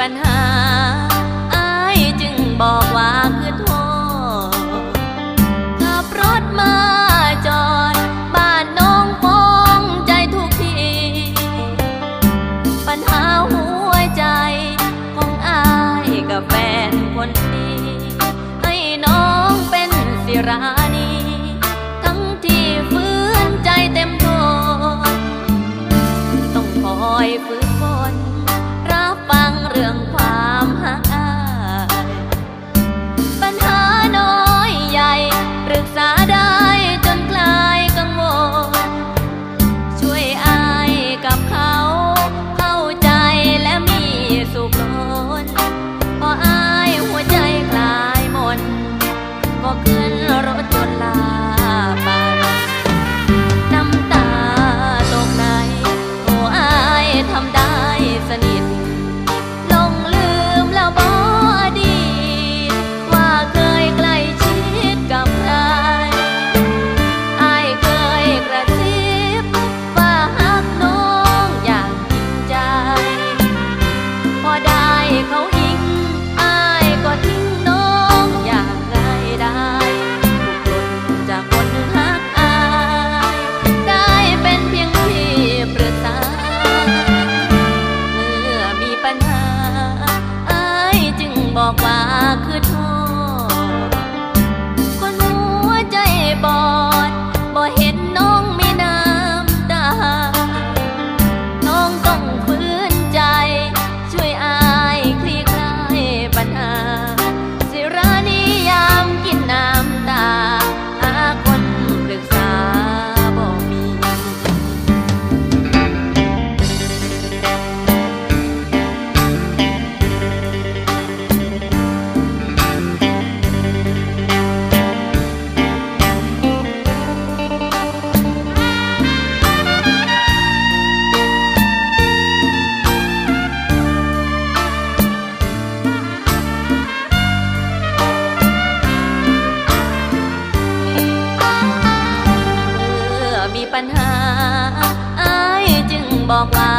ปัญหาอายจึงบอกว่าคือโทษขับรถมาจอด บ้านน้องฟองใจทุกที ปัญหาหัวใจของอายกับแฟนคนดีให้น้องเป็นสิรานีทั้งที่ฟื้นใจเต็มทนต้องคอยฝืนคน ปัญหา อ้ายจึงบอกว่า